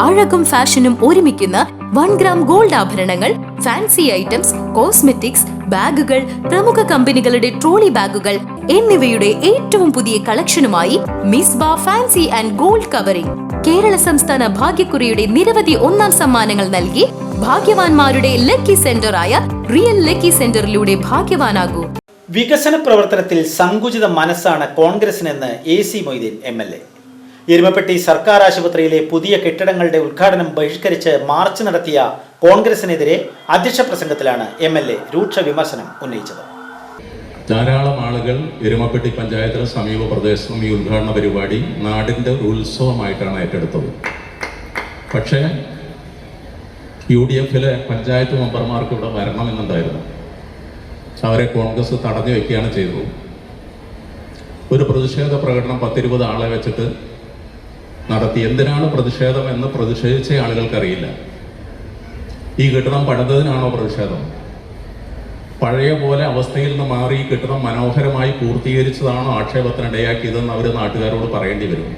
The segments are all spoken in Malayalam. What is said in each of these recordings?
അഴകും ഫാഷനും ഒരുമിക്കുന്ന വൺ ഗ്രാം ഗോൾഡ് ആഭരണങ്ങൾ ഫാൻസി ഐറ്റംസ് കോസ്മെറ്റിക്സ് ബാഗുകൾ പ്രമുഖ കമ്പനികളുടെ ട്രോളി ബാഗുകൾ എന്നിവയുടെ ഏറ്റവും പുതിയ കളക്ഷനുമായി മിസ് ബാ fancy and gold covering. Kerala സംസ്ഥാന ഭാഗ്യക്കുറിയുടെ നിരവധി ഒന്നാം സമ്മാനങ്ങൾ നൽകി ഭാഗ്യവാന്മാരുടെ ലക്കി സെന്ററായ റിയൽ ലക്കി സെന്ററിലൂടെ ഭാഗ്യവാനാകൂ. വികസന പ്രവർത്തനത്തിൽ സങ്കുചിത മനസ്സാണ് കോൺഗ്രസിനെന്ന് A C Moideen M L A. Erumapetty സർക്കാർ ആശുപത്രിയിലെ പുതിയ കെട്ടിടങ്ങളുടെ ഉദ്ഘാടനം ബഹിഷ്കരിച്ച് മാർച്ച് നടത്തിയ കോൺഗ്രസിനെതിരെ അധ്യക്ഷ പ്രസംഗത്തിലാണ് എം എൽ എ രൂക്ഷ വിമർശനം ഉന്നയിച്ചത്. ധാരാളം ആളുകൾ എരുമപ്പെട്ടി പഞ്ചായത്തിന് സമീപ പ്രദേശം ഈ ഉദ്ഘാടന പരിപാടി നാടിന്റെ ഉത്സവമായിട്ടാണ് ഏറ്റെടുത്തത്. പക്ഷേ യു ഡി എഫിലെ പഞ്ചായത്ത് മെമ്പർമാർക്ക് ഇവിടെ വരണമെന്നുണ്ടായിരുന്നു. അവരെ കോൺഗ്രസ് തടഞ്ഞു വയ്ക്കുകയാണ് ചെയ്തത്. ഒരു പ്രതിഷേധ പ്രകടനം പത്തിരുപത് ആളെ വെച്ചിട്ട് നടത്തി. എന്തിനാണ് പ്രതിഷേധം എന്ന് പ്രതിഷേധിച്ച ആളുകൾക്കറിയില്ല. ഈ കെട്ടിടം പണിതതിനാണോ പ്രതിഷേധം? പഴയ പോലെ അവസ്ഥയിൽ നിന്ന് മാറി ഈ കെട്ടിടം മനോഹരമായി പൂർത്തീകരിച്ചതാണോ ആക്ഷേപത്തിനിടയാക്കിയതെന്ന് അവർ നാട്ടുകാരോട് പറയേണ്ടി വരും.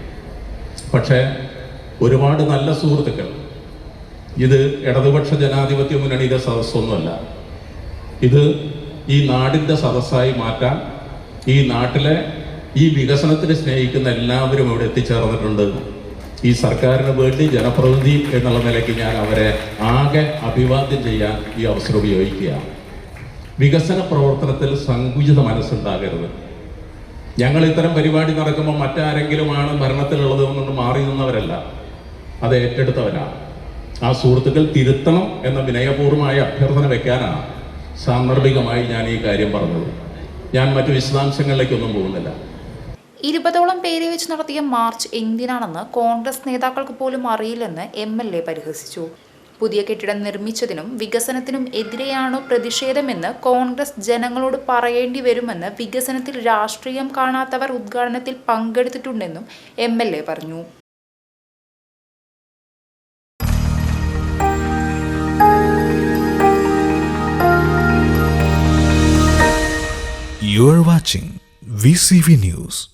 പക്ഷേ ഒരുപാട് നല്ല സുഹൃത്തുക്കൾ. ഇത് ഇടതുപക്ഷ ജനാധിപത്യ മുന്നണിയുടെ സദസ്സൊന്നുമല്ല. ഇത് ഈ നാടിന്റെ സദസ്സായി മാറ്റാൻ ഈ നാട്ടിലെ ഈ വികസനത്തിന് സ്നേഹിക്കുന്ന എല്ലാവരും ഇവിടെ എത്തിച്ചേർന്നിട്ടുണ്ട്. ഈ സർക്കാരിന് വേണ്ടി ജനപ്രതിനിധി എന്നുള്ള നിലയ്ക്ക് ഞാൻ അവരെ ആകെ അഭിവാദ്യം ചെയ്യാൻ ഈ അവസരം ഉപയോഗിക്കുകയാണ്. വികസന പ്രവർത്തനത്തിൽ സങ്കുചിത മനസ്സുണ്ടാകരുത്. ഞങ്ങൾ ഇത്തരം പരിപാടി നടക്കുമ്പോൾ മറ്റാരെങ്കിലുമാണ് ഭരണത്തിലുള്ളത് കൊണ്ട് മാറി നിന്നവരല്ല. അത് ഏറ്റെടുത്തവരാണ്. ആ സുഹൃത്തുക്കൾ തിരുത്തണം എന്ന വിനയപൂർവമായ അഭ്യർത്ഥന വെക്കാനാണ് സാന്ദർഭികമായി ഞാൻ ഈ കാര്യം പറഞ്ഞത്. ഞാൻ മറ്റു വിശദാംശങ്ങളിലേക്കൊന്നും പോകുന്നില്ല. ഇരുപതോളം പേരെ വെച്ച് നടത്തിയ മാർച്ച് എന്തിനാണെന്ന് കോൺഗ്രസ് നേതാക്കൾക്ക് പോലും അറിയില്ലെന്ന് എം എൽ എ പരിഹസിച്ചു പുതിയ കെട്ടിടം നിർമ്മിച്ചതിനും വികസനത്തിനും എതിരെയാണോ പ്രതിഷേധമെന്ന് കോൺഗ്രസ് ജനങ്ങളോട് പറയേണ്ടി വരുമെന്ന് വികസനത്തിൽ രാഷ്ട്രീയം കാണാത്തവർ ഉദ്ഘാടനത്തിൽ പങ്കെടുത്തിട്ടുണ്ടെന്നും എം പറഞ്ഞു You are watching VCV News.